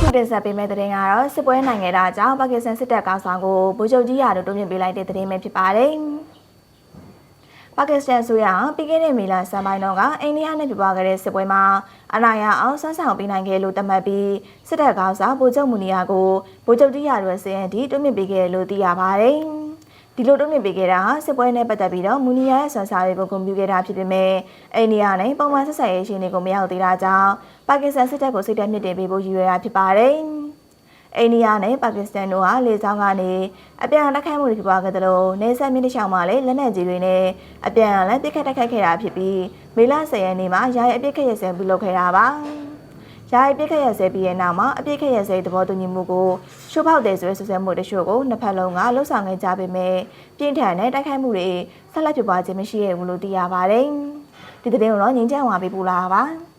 ခုတင်ဆက်ပေးမယ့်သတင်းကတော့စစ်ပွဲနိုင်ငံတာကြောင့်ပါကစ္စတန်စစ်တပ်ကောင်ဆောင်ကိုဗိုလ်ချုပ်ကြီးရာတို့တွန်းပြပေးလိုက်တဲ့သတင်းပဲဖြစ်ပါတယ်။ပါကစ္စတန်ဆိုရပြီးခဲ့တဲ့မေလဆန်ပိုင်းတော့ကအိန္ဒိယနဲ့ပြပွားခဲ့တဲ့စစ်ပွဲမှာအနာရအောင်ဆွမ်းဆောင်ပေးနိုင်ခဲ့လို့သတ်မှတ်ပြီးစစ်တပ်ကောင်ဆောင်ဗိုလ်ချုပ်မူနီယာကိုဗိုလ်ချုပ်ကြီးရာတို့ရဲ့စည်ရင်ဒီတွန်းပြပေးခဲ့လို့သိရပါတယ်။ ဒီလိုတွန်းပြပေးခဲ့တာဟာစစ်ပွဲနဲ့ပတ်သက်ပြီးတော့မူနီယာရဲ့ဆွမ်းဆောင်ရေးကိုဂုဏ်ပြုခဲ့တာဖြစ်ပေမဲ့အိန္ဒိယနဲ့ပုံမှန်ဆက်ဆံရေးရှင်တွေကိုမရောက်သေးတာကြောင့်ပါကစ္စတန်စစ်တပ်ကိုစိတ်ဓာတ်မြင့်တင်ပေးဖို့ရည်ရွယ်တာဖြစ်ပါတယ်။အိန္ဒိယနဲ့ပါကစ္စတန်တို့ဟာလေကြောင်းကနေအပြန်အလှန်တိုက်ခိုက်မှုတွေဖြစ်ပွားခဲ့သလိုနေဆက်မြင့်တစ်ချောင်းမှာလည်းလက်နက်ကြီးတွေနဲ့အပြန်အလှန်ပစ်ခတ်တိုက်ခိုက်ခဲ့တာဖြစ်ပြီးမေလ10ရက်နေ့မှာယာယီအပစ်ခတ်ရစဲပြုလုပ်ခဲ့တာပါ။ ယာယီပစ်ခတ်ရစဲပြီးတဲ့နောက်မှာအပစ်ခတ်ရစဲသဘောတူညီမှုကိုရှုပ်ဖောက်တဲ့ဆိုတဲ့ဆွဆွဲမှုတချို့ကိုနှစ်ဖက်လုံးကလှုပ်ဆောင်ခဲ့ကြပေမဲ့ပြင်းထန်တဲ့တိုက်ခိုက်မှုတွေဆက်လက်ဖြစ်ပွားခြင်းမရှိရဘူးလို့သိရပါတယ်။ဒီသတင်းကိုတော့ငင်းချမ်းဝါပေးပို့လာတာပါ။